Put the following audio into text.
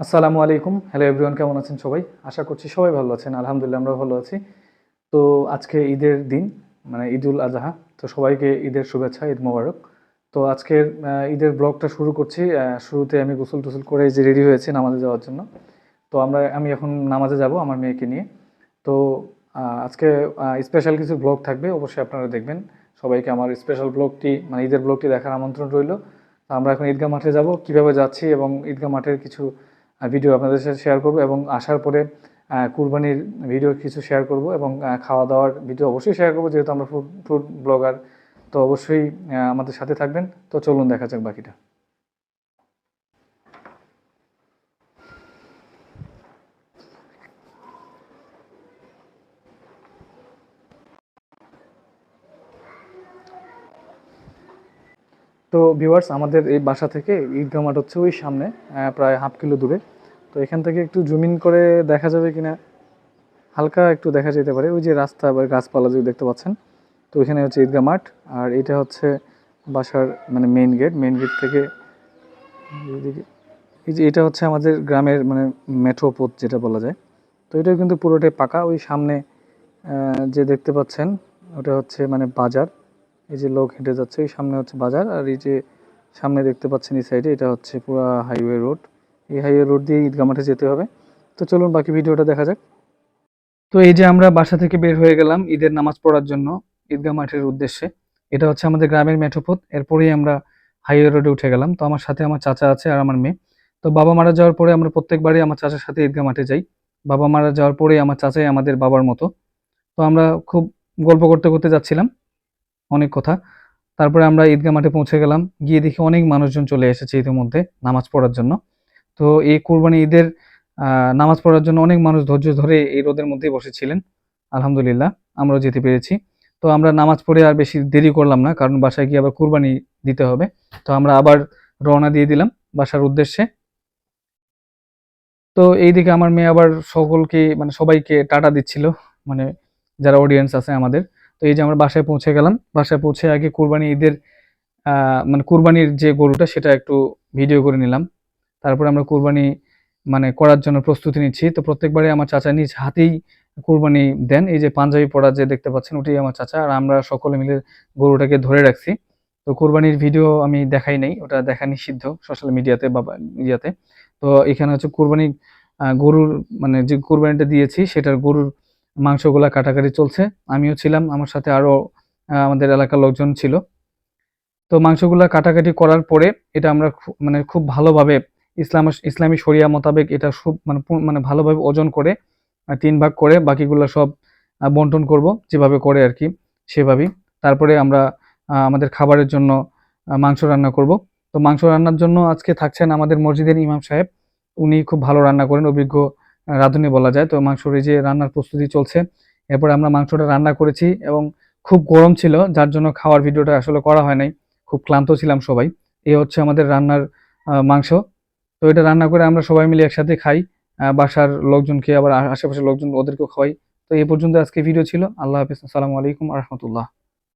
আসসালামু আলাইকুম। Hello everyone কেমন আছেন সবাই? আশা করছি সবাই ভালো আছেন। আলহামদুলিল্লাহ আমরা ভালো আছি। তো আজকে ঈদের দিন মানে ঈদুল আজহা। তো সবাইকে ঈদের শুভেচ্ছা, ঈদ মোবারক। তো আজকের ঈদের ব্লগটা শুরু করছি। শুরুতে আমি গোসল টোসল করে যে রেডি হয়েছি নামাজে যাওয়ার জন্য। তো আমরা, আমি এখন নামাজে যাব আমার মেয়েকে নিয়ে। তো আজকে স্পেশাল কিছু ব্লগ থাকবে, অবশ্যই আপনারা দেখবেন। সবাইকে আমার স্পেশাল ব্লগটি মানে ঈদের ব্লগটি দেখার আমন্ত্রণ রইল। আমরা এখন ঈদগাহ মাঠে যাব। কীভাবে যাচ্ছি এবং ঈদগাহ মাঠের কিছু ভিডিও আপনাদের সাথে শেয়ার করব এবং আসার পরে কুরবানির ভিডিও কিছু শেয়ার করব এবং খাওয়া দাওয়ার ভিডিও অবশ্যই শেয়ার করব, যেহেতু আমরা ফুড ফুড ব্লগার তো অবশ্যই আমাদের সাথে থাকবেন। তো চলুন দেখা যাক বাকিটা। তো ভিউয়ার্স আমাদের এই বাসা থেকে ঈদগাহ মাঠ হচ্ছে ওই সামনে প্রায় হাফ কিলো দূরে। তো এখান থেকে একটু জুমিন করে দেখা যাবে কিনা, হালকা একটু দেখা যেতে পারে। ওই যে রাস্তা বা গাছপালা যদি দেখতে পাচ্ছেন, তো ওইখানে হচ্ছে ঈদগাহ মাঠ। আর এটা হচ্ছে বাসার মানে মেইন গেট মেইন গেট থেকে এই যে এটা হচ্ছে আমাদের গ্রামের মানে মেট্রো পথ যেটা বলা যায়। তো এটা কিন্তু পুরোটাই পাকা। ওই সামনে যে দেখতে পাচ্ছেন, ওটা হচ্ছে মানে বাজার। এই যে লোক হেঁটে যাচ্ছে ওই সামনে হচ্ছে বাজার, আর এই যে সামনে দেখতে পাচ্ছেন এই সাইডে এটা হচ্ছে পুরো হাইওয়ে রোড। এই হাইওয়ে রোড দিয়ে ঈদগাহ মাঠে যেতে হবে। তো চলুন বাকি ভিডিওটা দেখা যাক। তো এই যে আমরা বাসা থেকে বের হয়ে গেলাম ঈদের নামাজ পড়ার জন্য ঈদগাহ মাঠের উদ্দেশ্যে। এটা হচ্ছে আমাদের গ্রামের মেঠোপথ এরপরেই আমরা হাইওয়ে রোডে উঠে গেলাম। তো আমার সাথে আমার চাচা আছে আর আমার মেয়ে। তো বাবা মারা যাওয়ার পরে আমরা প্রত্যেকবারই আমার চাচার সাথে ঈদগাহ মাঠে যাই। বাবা মারা যাওয়ার পরেই আমার চাচাই আমাদের বাবার মতো। তো আমরা খুব গল্প করতে করতে যাচ্ছিলাম। অনেক কথা। তারপরে আমরা ঈদগাহ মাঠে পৌঁছে গেলাম। গিয়ে দেখি অনেক মানুষজন চলে এসেছে ইতিমধ্যে নামাজ পড়ার জন্য। তো এই কোরবানি ঈদের নামাজ পড়ার জন্য অনেক মানুষ ধৈর্য ধরে এই রোদের মধ্যেই বসেছিলেন। আলহামদুলিল্লাহ, আমরাও যেতে পেরেছি। তো আমরা নামাজ পড়ে আর বেশি দেরি করলাম না, কারণ বাসায় গিয়ে আবার কুরবানি দিতে হবে। তো আমরা আবার রওনা দিয়ে দিলাম বাসার উদ্দেশ্যে। তো এইদিকে আমার মেয়ে আবার সকলকে মানে সবাইকে টাটা দিচ্ছিল। মানে যারা অডিয়েন্স আছে আমাদের। তো এই যে আমরা বাসায় পৌঁছে গেলাম। বাসায় পৌঁছে আগে কুরবানি ঈদের মানে কুরবানির যে গরুটা সেটা একটু ভিডিও করে নিলাম। তারপরে আমরা কুরবানি মানে করার জন্য প্রস্তুতি নিচ্ছি। তো প্রত্যেকবারে আমার চাচা নিজ হাতেই কুরবানি দেন। এই যে পাঞ্জাবি পরা যে দেখতে পাচ্ছেন, ওটাই আমার চাচা। আর আমরা সকলে মিলে গরুটাকে ধরে রাখছি। তো কুরবানির ভিডিও আমি দেখাই নাই, ওটা দেখা নিষিদ্ধ সোশ্যাল মিডিয়াতে বা ইয়াতে তো এখানে হচ্ছে কুরবানি গরুর মানে যে কুরবানিটা দিয়েছি, সেটার গরুর মাংসগুলা কাটাকাটি চলছে। আমিও ছিলাম, আমার সাথে আরও আমাদের এলাকার লোকজন ছিল। তো মাংসগুলা কাটাকাটি করার পরে এটা আমরা মানে খুব ভালোভাবে ইসলাম, ইসলামী শরিয়া মোতাবেক এটা খুব মানে মানে ভালোভাবে ওজন করে তিন ভাগ করে বাকিগুলো সব বন্টন করব, যেভাবে করে আর কি, সেভাবেই। তারপরে আমরা আমাদের খাবারের জন্য মাংস রান্না করব। তো মাংস রান্নার জন্য আজকে থাকছেন আমাদের মসজিদের ইমাম সাহেব। উনি খুব ভালো রান্না করেন, অভিজ্ঞ রাঁধুনি বলা যায়। তো মাংসর এই যে রান্নার প্রস্তুতি চলছে, এরপরে আমরা মাংসটা রান্না করেছি এবং খুব গরম ছিল, যার জন্য খাওয়ার ভিডিওটা আসলে করা হয় নাই। খুব ক্লান্ত ছিলাম সবাই। এই হচ্ছে আমাদের রান্নার মাংস। তো এটা রান্না করে আমরা সবাই মিলে একসাথে খাই। বাসার লোকজনকে, আবার আশেপাশের লোকজন, ওদেরকেও খাওয়াই। তো এই পর্যন্ত আজকে ভিডিও ছিল। আল্লাহ হাফিজ। আসসালামু আলাইকুম রহমতুল্লাহ।